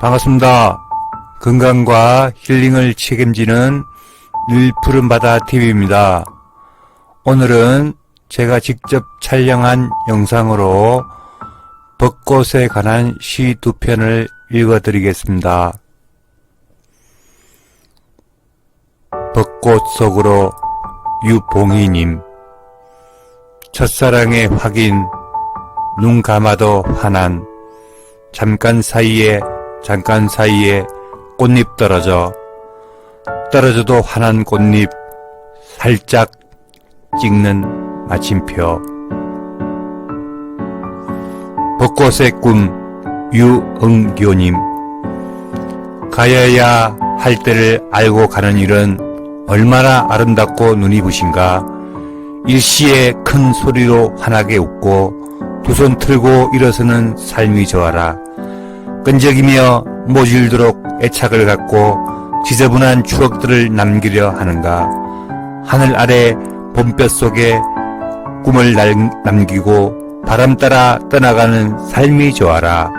반갑습니다. 건강과 힐링을 책임지는 늘 푸른 바다 TV입니다. 오늘은 제가 직접 촬영한 영상으로 벚꽃에 관한 시 두 편을 읽어드리겠습니다. 벚꽃 속으로 유봉희님 첫사랑의 확인 눈 감아도 환한 잠깐 사이에 잠깐 사이에 꽃잎 떨어져 떨어져도 환한 꽃잎 살짝 찍는 마침표. 벚꽃의 꿈 유응교님. 가야야 할 때를 알고 가는 일은 얼마나 아름답고 눈이 부신가. 일시에 큰 소리로 환하게 웃고 두 손 틀고 일어서는 삶이 좋아라 끈적이며 모질도록 애착을 갖고 지저분한 추억들을 남기려 하는가? 하늘 아래 봄볕 속에 꿈을 날- 남기고 바람 따라 떠나가는 삶이 좋아라